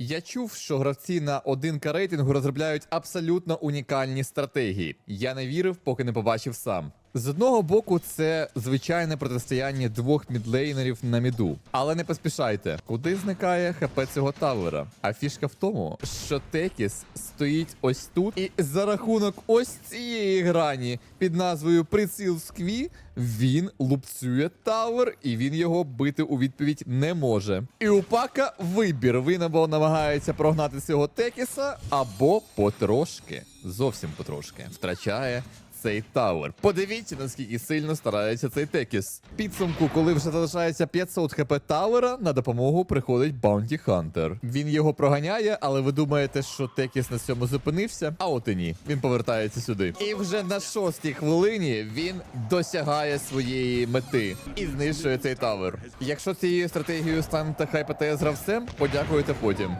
Я чув, що гравці на 1К рейтингу розробляють абсолютно унікальні стратегії. Я не вірив, поки не побачив сам. З одного боку, це звичайне протистояння двох мідлейнерів на міду. Але не поспішайте, куди зникає хп цього тавера. А фішка в тому, що Текіс стоїть ось тут, і за рахунок ось цієї грані під назвою Приціл Скві він лупцює тавер, і він його бити у відповідь не може. І у пака вибір. Він або намагається прогнати цього Текіса, або потрошки, зовсім потрошки, втрачає цей тавер. Подивіться, наскільки сильно старається цей Текіс. Підсумку, коли вже залишається 500 хп тавера, на допомогу приходить Баунті Хантер. Він його проганяє, але ви думаєте, що Текіс на цьому зупинився? А от і ні. Він повертається сюди. І вже на шостій хвилині він досягає своєї мети і знищує цей тавер. Якщо цією стратегією станете хайпати з гравцем, подякуйте потім.